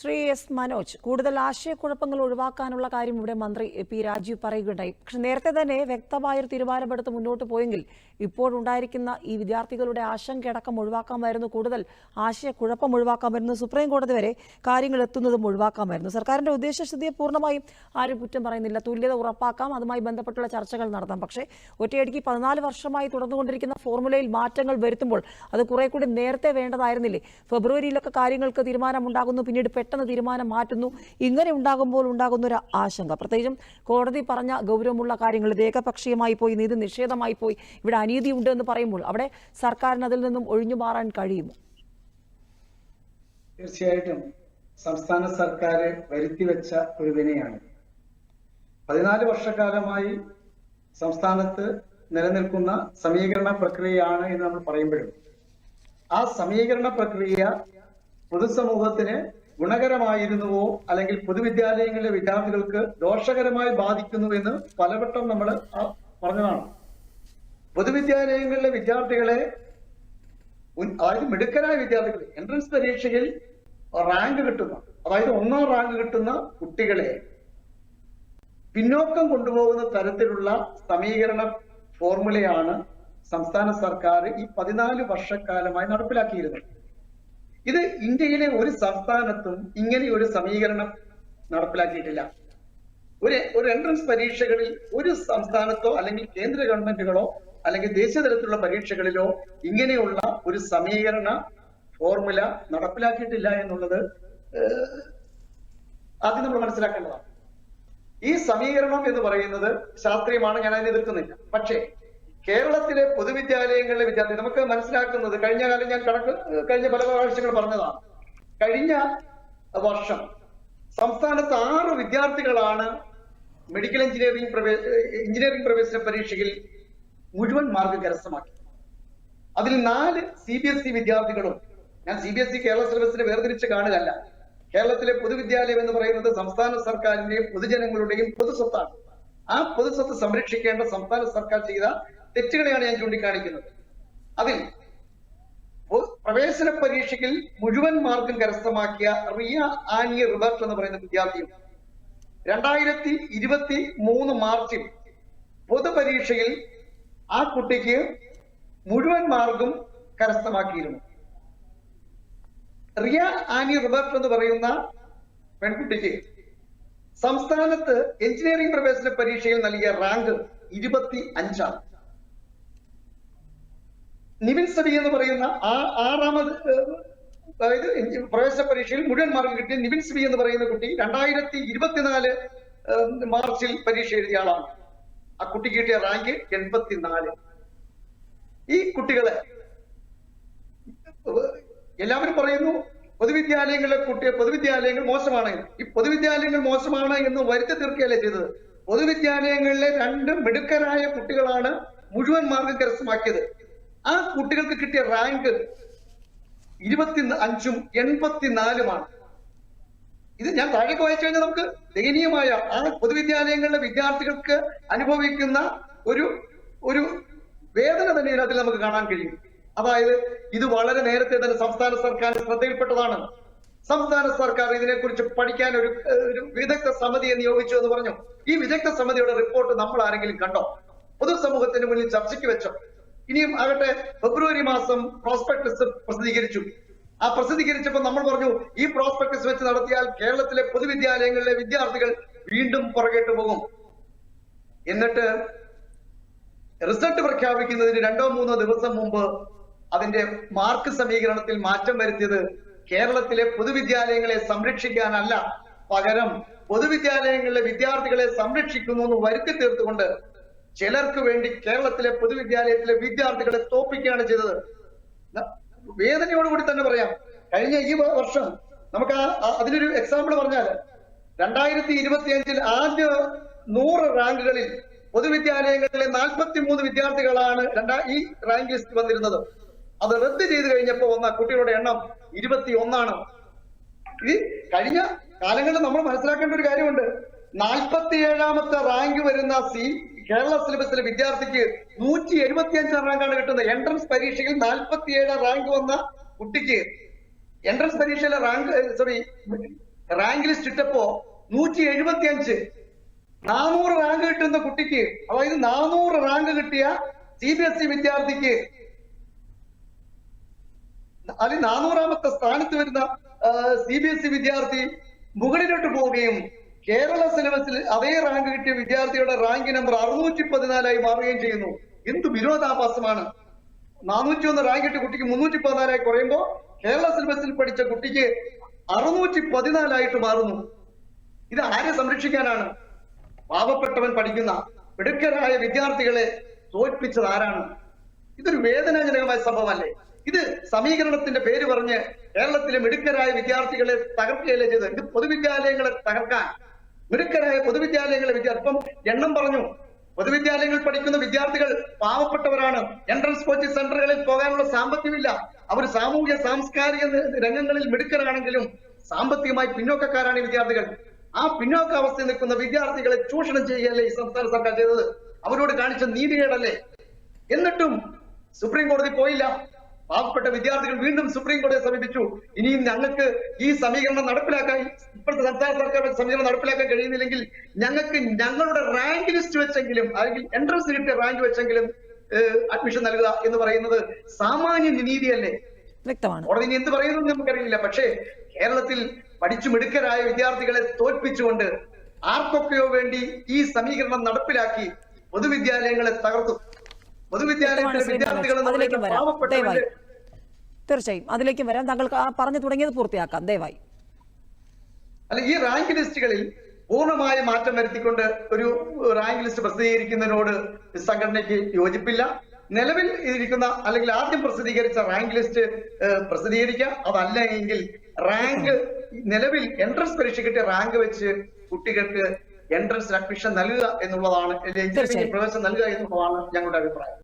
Shri S Manoj കൂടുതൽ ആശയക്കുഴപ്പങ്ങൾ ഒഴിവാക്കാനുള്ള കാര്യം ഇവിടെ മന്ത്രി പി രാജീവ് പറയുകയുണ്ടായി. പക്ഷെ നേരത്തെ തന്നെ വ്യക്തമായൊരു തീരുമാനമെടുത്ത് മുന്നോട്ട് പോയെങ്കിൽ ഇപ്പോഴുണ്ടായിരിക്കുന്ന ഈ വിദ്യാർത്ഥികളുടെ ആശങ്കയടക്കം ഒഴിവാക്കാമായിരുന്നു കൂടുതൽ ആശയക്കുഴപ്പം ഒഴിവാക്കാമായിരുന്നു സുപ്രീം കോടതി വരെ കാര്യങ്ങൾ എത്തുന്നതും ഒഴിവാക്കാമായിരുന്നു. സർക്കാരിന്റെ ഉദ്ദേശശുദ്ധിയെ പൂർണമായും ആരും കുറ്റം പറയുന്നില്ല. തുല്യത ഉറപ്പാക്കാം അതുമായി ബന്ധപ്പെട്ടുള്ള ചർച്ചകൾ നടത്താം. പക്ഷേ ഒറ്റയടിക്ക് പതിനാല് വർഷമായി തുടർന്നുകൊണ്ടിരിക്കുന്ന ഫോർമുലയിൽ മാറ്റങ്ങൾ വരുത്തുമ്പോൾ അത് കുറെ കൂടി നേരത്തെ വേണ്ടതായിരുന്നില്ലേ? ഫെബ്രുവരിയിലൊക്കെ കാര്യങ്ങൾക്ക് തീരുമാനമുണ്ടാകുന്നു പിന്നീട് പെട്ടെന്ന് തീരുമാനം മാറ്റുന്നു. ഇങ്ങനെ ഉണ്ടാകുമ്പോൾ ഉണ്ടാകുന്ന ഒരു ആശങ്ക. പ്രത്യേകിച്ചും കോടതി പറഞ്ഞ ഗൗരവമുള്ള കാര്യങ്ങൾ ഏകപക്ഷീയമായി പോയി നീതി നിഷേധമായി പോയി. ഇവിടെ അനീതി ഉണ്ട് എന്ന് പറയുമ്പോൾ അവിടെ സർക്കാരിന് അതിൽ നിന്നും ഒഴിഞ്ഞു മാറാൻ കഴിയുമോ? തീർച്ചയായിട്ടും സംസ്ഥാന സർക്കാർ വരുത്തിവെച്ച ഒരു വിനയാണ്. പതിനാല് വർഷക്കാലമായി സംസ്ഥാനത്ത് നിലനിൽക്കുന്ന സമീകരണ പ്രക്രിയയാണ് എന്ന് നമ്മൾ പറയുമ്പോഴും ആ സമീകരണ പ്രക്രിയ പൊതുസമൂഹത്തിന് ഗുണകരമായിരുന്നുവോ അല്ലെങ്കിൽ പൊതുവിദ്യാലയങ്ങളിലെ വിദ്യാർത്ഥികൾക്ക് ദോഷകരമായി ബാധിക്കുന്നു എന്ന് പലവട്ടം നമ്മൾ പറഞ്ഞതാണ്. പൊതുവിദ്യാലയങ്ങളിലെ വിദ്യാർത്ഥികളെ അതായത് മിടുക്കരായ വിദ്യാർത്ഥികൾ എൻട്രൻസ് പരീക്ഷയിൽ റാങ്ക് കിട്ടുന്ന അതായത് ഒന്നാം റാങ്ക് കിട്ടുന്ന കുട്ടികളെ പിന്നോക്കം കൊണ്ടുപോകുന്ന തരത്തിലുള്ള സമീകരണ ഫോർമുലയാണ് സംസ്ഥാന സർക്കാർ ഈ പതിനാല് വർഷക്കാലമായി നടപ്പിലാക്കിയിരുന്നത്. ഇത് ഇന്ത്യയിലെ ഒരു സംസ്ഥാനത്തും ഇങ്ങനെ ഒരു സമീകരണം നടപ്പിലാക്കിയിട്ടില്ല. ഒരു ഒരു എൻട്രൻസ് പരീക്ഷകളിൽ ഒരു സംസ്ഥാനത്തോ അല്ലെങ്കിൽ കേന്ദ്ര ഗവൺമെന്റുകളോ അല്ലെങ്കിൽ ദേശീയ തലത്തിലുള്ള പരീക്ഷകളിലോ ഇങ്ങനെയുള്ള ഒരു സമീകരണ ഫോർമുല നടപ്പിലാക്കിയിട്ടില്ല എന്നുള്ളത് ആദ്യം നമ്മൾ മനസ്സിലാക്കേണ്ടതാണ്. ഈ സമീകരണം എന്ന് പറയുന്നത് ശാസ്ത്രീയമാണ് ഞാൻ അതിനെ എതിർക്കുന്നില്ല. പക്ഷേ കേരളത്തിലെ പൊതുവിദ്യാലയങ്ങളിലെ വിദ്യാർത്ഥി നമുക്ക് മനസ്സിലാക്കുന്നത് കഴിഞ്ഞ കാലം ഞാൻ കണക്ക് കഴിഞ്ഞ പല പ്രാവശ്യങ്ങൾ പറഞ്ഞതാണ്. കഴിഞ്ഞ വർഷം സംസ്ഥാനത്ത് ആറ് വിദ്യാർത്ഥികളാണ് മെഡിക്കൽ എഞ്ചിനീയറിംഗ് പ്രവേശ എഞ്ചിനീയറിംഗ് പ്രവേശന പരീക്ഷയിൽ മുഴുവൻ മാർക്ക് കരസ്ഥമാക്കി. അതിൽ നാല് സി ബി എസ് ഇ വിദ്യാർത്ഥികളും ഞാൻ C B S E Kerala സിലബസിനെ വേർതിരിച്ച് കാണുകയല്ല. കേരളത്തിലെ പൊതുവിദ്യാലയം എന്ന് പറയുന്നത് സംസ്ഥാന സർക്കാരിന്റെയും പൊതുജനങ്ങളുടെയും പൊതുസ്വത്താണ്. ആ പൊതുസ്വത്ത് സംരക്ഷിക്കേണ്ട സംസ്ഥാന സർക്കാർ ചെയ്ത തെറ്റുകളെയാണ് ഞാൻ ചൂണ്ടിക്കാണിക്കുന്നത്. അതിൽ പ്രവേശന പരീക്ഷയിൽ മുഴുവൻ മാർക്കും കരസ്ഥമാക്കിയ റിയ ആനിയ റിബർട്ട് എന്ന് പറയുന്ന വിദ്യാർത്ഥിയും രണ്ടായിരത്തി ഇരുപത്തി മൂന്ന് മാർച്ചിൽ പൊതുപരീക്ഷയിൽ ആ കുട്ടിക്ക് മുഴുവൻ മാർക്കും കരസ്ഥമാക്കിയിരുന്നു. റിയ ആനി റിബർട്ട് എന്ന് പറയുന്ന പെൺകുട്ടിക്ക് സംസ്ഥാനത്ത് എഞ്ചിനീയറിംഗ് പ്രവേശന പരീക്ഷയിൽ നൽകിയ റാങ്ക് ഇരുപത്തി അഞ്ചാണ് നിവിൻ സബി എന്ന് പറയുന്ന ആ ആറാമത് അതായത് പ്രവേശന പരീക്ഷയിൽ മുഴുവൻ മാർക്ക് കിട്ടിയ നിവിൻ സബി എന്ന് പറയുന്ന കുട്ടി രണ്ടായിരത്തി ഇരുപത്തിനാല് മാർച്ചിൽ പരീക്ഷ എഴുതിയ ആളാണ്. ആ കുട്ടി കിട്ടിയ റാങ്ക് എൺപത്തിനാല്. ഈ കുട്ടികളെ എല്ലാവരും പറയുന്നു പൊതുവിദ്യാലയങ്ങളിലെ കുട്ടിയെ പൊതുവിദ്യാലയങ്ങൾ മോശമാണ്. ഈ പൊതുവിദ്യാലയങ്ങൾ മോശമാണ് എന്ന് വരുത്തി തീർക്കുകയല്ലേ ചെയ്തത്? പൊതുവിദ്യാലയങ്ങളിലെ രണ്ട് മിടുക്കരായ കുട്ടികളാണ് മുഴുവൻ മാർഗം കരസ്ഥമാക്കിയത്. ആ കുട്ടികൾക്ക് കിട്ടിയ റാങ്ക് ഇരുപത്തി അഞ്ചും എൺപത്തിനാലുമാണ്. ഇത് ഞാൻ താഴേക്ക് വായിച്ചു കഴിഞ്ഞാൽ നമുക്ക് ദയനീയമായ ആ പൊതുവിദ്യാലയങ്ങളിലെ വിദ്യാർത്ഥികൾക്ക് അനുഭവിക്കുന്ന ഒരു ഒരു വേദന തന്നെ ഇതിനകത്തിൽ നമുക്ക് കാണാൻ കഴിയും. അതായത് ഇത് വളരെ നേരത്തെ തന്നെ സംസ്ഥാന സർക്കാർ ശ്രദ്ധയിൽപ്പെട്ടതാണ്. സംസ്ഥാന സർക്കാർ ഇതിനെക്കുറിച്ച് പഠിക്കാൻ ഒരു ഒരു വിദഗ്ധ സമിതിയെ നിയോഗിച്ചു എന്ന് പറഞ്ഞു. ഈ വിദഗ്ധ സമിതിയുടെ റിപ്പോർട്ട് നമ്മൾ ആരെങ്കിലും കണ്ടോ? പൊതുസമൂഹത്തിന് മുന്നിൽ ചർച്ചയ്ക്ക് വെച്ചോ? ഇനിയും ആകട്ടെ ഫെബ്രുവരി മാസം പ്രോസ്പെക്ടസ് പ്രസിദ്ധീകരിച്ചു. ആ പ്രസിദ്ധീകരിച്ചപ്പോൾ നമ്മൾ പറഞ്ഞു ഈ പ്രോസ്പെക്ടസ് വെച്ച് നടത്തിയാൽ കേരളത്തിലെ പൊതുവിദ്യാലയങ്ങളിലെ വിദ്യാർത്ഥികൾ വീണ്ടും പുറകേട്ട് പോകും. എന്നിട്ട് റിസൾട്ട് പ്രഖ്യാപിക്കുന്നതിന് രണ്ടോ മൂന്നോ ദിവസം മുമ്പ് അതിന്റെ മാർക്ക് സമീകരണത്തിൽ മാറ്റം വരുത്തിയത് കേരളത്തിലെ പൊതുവിദ്യാലയങ്ങളെ സംരക്ഷിക്കാനല്ല. പകരം പൊതുവിദ്യാലയങ്ങളിലെ വിദ്യാർത്ഥികളെ സംരക്ഷിക്കുന്നു എന്ന് വരുത്തി തീർത്തുകൊണ്ട് ചിലർക്ക് വേണ്ടി കേരളത്തിലെ പൊതുവിദ്യാലയത്തിലെ വിദ്യാർത്ഥികളെ തോപ്പിക്കുകയാണ് ചെയ്തത്. വേദനയോടുകൂടി തന്നെ പറയാം. കഴിഞ്ഞ ഈ വർഷം നമുക്ക് അതിനൊരു എക്സാമ്പിൾ പറഞ്ഞാൽ രണ്ടായിരത്തി ഇരുപത്തി അഞ്ചിൽ ആദ്യ നൂറ് റാങ്കുകളിൽ പൊതുവിദ്യാലയങ്ങളിലെ നാൽപ്പത്തി മൂന്ന് വിദ്യാർത്ഥികളാണ് രണ്ടാ ഈ റാങ്ക് ലിസ്റ്റ് വന്നിരുന്നത്. അത് റദ്ദ് ചെയ്ത് കഴിഞ്ഞപ്പോൾ വന്ന കുട്ടികളുടെ എണ്ണം ഇരുപത്തി ഒന്നാണ് ഇത് കഴിഞ്ഞ കാലങ്ങളിൽ നമ്മൾ മനസ്സിലാക്കേണ്ട ഒരു കാര്യമുണ്ട്. നാൽപ്പത്തി ഏഴാമത്തെ റാങ്ക് വരുന്ന സി കേരള സിലബസിലെ വിദ്യാർത്ഥിക്ക് നൂറ്റി എഴുപത്തി അഞ്ചാം റാങ്കാണ് കിട്ടുന്നത്. എൻട്രൻസ് പരീക്ഷയിൽ നാൽപ്പത്തി ഏഴാം റാങ്ക് വന്ന കുട്ടിക്ക് എൻട്രൻസ് പരീക്ഷയിലെ റാങ്ക് സോറി റാങ്ക് ലിസ്റ്റ് ഇട്ടപ്പോ നൂറ്റി എഴുപത്തി അഞ്ച് നാനൂറ് റാങ്ക് കിട്ടുന്ന കുട്ടിക്ക് അതായത് നാനൂറ് റാങ്ക് കിട്ടിയ സി ബി എസ് ഇ വിദ്യാർത്ഥിക്ക് അതിൽ നാനൂറാമത്തെ സ്ഥാനത്ത് വരുന്ന സി ബി എസ് ഇ വിദ്യാർത്ഥി മുകളിലോട്ട് പോവുകയും കേരള സിലബസിൽ അതേ റാങ്ക് കിട്ടിയ വിദ്യാർത്ഥിയുടെ റാങ്ക് നമ്പർ അറുന്നൂറ്റി പതിനാലായി മാറുകയും ചെയ്യുന്നു. എന്ത് വിരോധാഭാസമാണ്? നാനൂറ്റി ഒന്ന് റാങ്ക് കിട്ടിയ കുട്ടിക്ക് മുന്നൂറ്റി പതിനാലായി കുറയുമ്പോൾ കേരള സിലബസിൽ പഠിച്ച കുട്ടിക്ക് അറുന്നൂറ്റി പതിനാലായിട്ട് മാറുന്നു. ഇത് ആരെ സംരക്ഷിക്കാനാണ്? പാവപ്പെട്ടവൻ പഠിക്കുന്ന മിടുക്കരായ വിദ്യാർത്ഥികളെ തോൽപ്പിച്ചത് ആരാണ്? ഇതൊരു വേദനാജനകമായ സംഭവമല്ലേ? ഇത് സമീകരണത്തിന്റെ പേര് പറഞ്ഞ് കേരളത്തിലെ മിടുക്കരായ വിദ്യാർത്ഥികളെ തകർക്കുകയല്ലേ ചെയ്തത്? ഇത് പൊതുവിദ്യാലയങ്ങളെ തകർക്കാൻ മിടുക്കരായ പൊതുവിദ്യാലയങ്ങളെ വിദ്യാർത്ഥി എണ്ണം പറഞ്ഞു. പൊതുവിദ്യാലയങ്ങളിൽ പഠിക്കുന്ന വിദ്യാർത്ഥികൾ പാവപ്പെട്ടവരാണ്. എൻട്രൻസ് കോച്ചിങ് സെന്ററുകളിൽ പോകാനുള്ള സാമ്പത്തികമില്ല. അവർ സാമൂഹ്യ സാംസ്കാരിക രംഗങ്ങളിൽ മിടുക്കരാണെങ്കിലും സാമ്പത്തികമായി പിന്നോക്കക്കാരാണ് വിദ്യാർത്ഥികൾ. ആ പിന്നോക്കാവസ്ഥയിൽ നിൽക്കുന്ന വിദ്യാർത്ഥികളെ ചൂഷണം ചെയ്യുകയല്ലേ ഈ സംസ്ഥാന സർക്കാർ ചെയ്തത്? അവരോട് കാണിച്ച നീതികേടല്ലേ? എന്നിട്ടും സുപ്രീം കോടതി പോയില്ല. പാവപ്പെട്ട വിദ്യാർത്ഥികൾ വീണ്ടും സുപ്രീം കോടതിയെ സമീപിച്ചു. ഇനിയും ഞങ്ങൾക്ക് ഈ സമീകരണം നടപ്പിലാക്കാൻ ഇപ്പോഴത്തെ സംസ്ഥാന സർക്കാർ സമീകരണം നടപ്പിലാക്കാൻ കഴിയുന്നില്ലെങ്കിൽ ഞങ്ങൾക്ക് ഞങ്ങളുടെ റാങ്ക് ലിസ്റ്റ് വെച്ചെങ്കിലും അല്ലെങ്കിൽ എൻട്രൻസ് കിട്ടിയ റാങ്ക് വെച്ചെങ്കിലും അഡ്മിഷൻ നൽകുക എന്ന് പറയുന്നത് സാമാന്യ നീതിയല്ലേ? വ്യക്തമാണ്. കോടതി എന്ത് പറയുന്നു നമുക്കറിയില്ല. പക്ഷേ കേരളത്തിൽ പഠിച്ചു മിടുക്കരായ വിദ്യാർത്ഥികളെ തോൽപ്പിച്ചുകൊണ്ട് ആർക്കൊക്കെയോ വേണ്ടി ഈ സമീകരണം നടപ്പിലാക്കി പൊതുവിദ്യാലയങ്ങളെ തകർത്തു. പൊതുവിദ്യാലയത്തിലെ വിദ്യാർത്ഥികൾ വരാം. ദയവായി. തീർച്ചയായും. അതിലേക്കും വരാം. താങ്കൾ പറഞ്ഞു തുടങ്ങിയത് പൂർത്തിയാക്കാം. ദയവായി. അല്ല ഈ റാങ്ക് ലിസ്റ്റുകളിൽ പൂർണമായ മാറ്റം വരുത്തിക്കൊണ്ട് ഒരു റാങ്ക് ലിസ്റ്റ് പ്രസിദ്ധീകരിക്കുന്നതിനോട് സംഘടനയ്ക്ക് യോജിപ്പില്ല. നിലവിൽ ഇരിക്കുന്ന അല്ലെങ്കിൽ ആദ്യം പ്രസിദ്ധീകരിച്ച റാങ്ക് ലിസ്റ്റ് പ്രസിദ്ധീകരിക്കാം. പ്രസിദ്ധീകരിക്കുക അതല്ല എങ്കിൽ റാങ്ക് നിലവിൽ എൻട്രൻസ് പരീക്ഷ കിട്ടിയ റാങ്ക് വെച്ച് കുട്ടികൾക്ക് എൻട്രൻസ് അഡ്മിഷൻ നൽകുക എന്നുള്ളതാണ് പ്രവേശനം നൽകുക എന്നുള്ളതാണ് ഞങ്ങളുടെ അഭിപ്രായം.